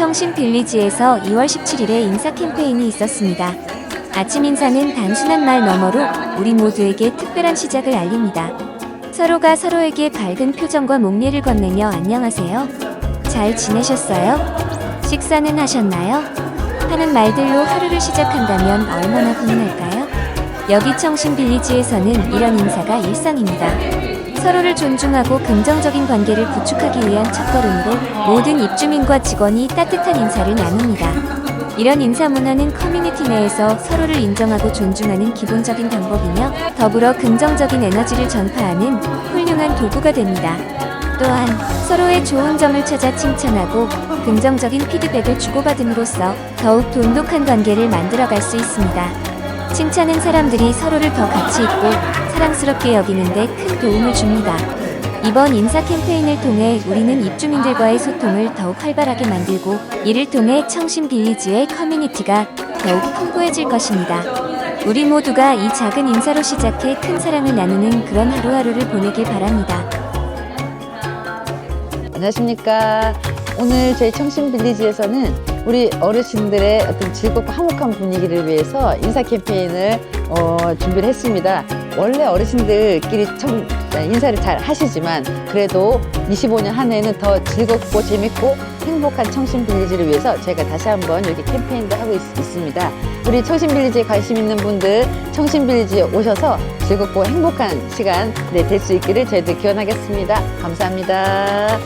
빌리지에서 2월 17일에 인사 캠페인이 있었습니다. 아침 인사는 단순한 말 너머로 우리 모두에게 특별한 시작을 알립니다. 서로가 서로에게 밝은 표정과 목례를 건네며 안녕하세요. 잘 지내셨어요? 식사는 하셨나요? 하는 말들로 하루를 시작한다면 얼마나 훈훈할까요? 여기 청신 빌리지에서는 이런 인사가 일상입니다. 서로를 존중하고 긍정적인 관계를 구축하기 위한 첫걸음으로 모든 입주민과 직원이 따뜻한 인사를 나눕니다. 이런 인사 문화는 커뮤니티 내에서 서로를 인정하고 존중하는 기본적인 방법이며 더불어 긍정적인 에너지를 전파하는 훌륭한 도구가 됩니다. 또한 서로의 좋은 점을 찾아 칭찬하고 긍정적인 피드백을 주고받음으로써 더욱 돈독한 관계를 만들어갈 수 있습니다. 칭찬은 사람들이 서로를 더 가치 있고 사랑스럽게 여기는데 큰 도움을 줍니다. 이번 인사 캠페인을 통해 우리는 입주민들과의 소통을 더욱 활발하게 만들고 이를 통해 청신 빌리지의 커뮤니티가 더욱 풍부해질 것입니다. 우리 모두가 이 작은 인사로 시작해 큰 사랑을 나누는 그런 하루하루를 보내길 바랍니다. 안녕하십니까. 오늘 저희 청신 빌리지에서는 우리 어르신들의 어떤 즐겁고 화목한 분위기를 위해서 인사 캠페인을 어, 준비를 했습니다. 원래 어르신들끼리 참 인사를 잘 하시지만 그래도 25년 한 해는 더 즐겁고 재밌고 행복한 청신 빌리지를 위해서 저희가 다시 한번 여기 캠페인도 하고 있, 있습니다. 우리 청신 빌리지에 관심 있는 분들 청신 빌리지에 오셔서 즐겁고 행복한 시간 네, 될 수 있기를 저희들 기원하겠습니다. 감사합니다.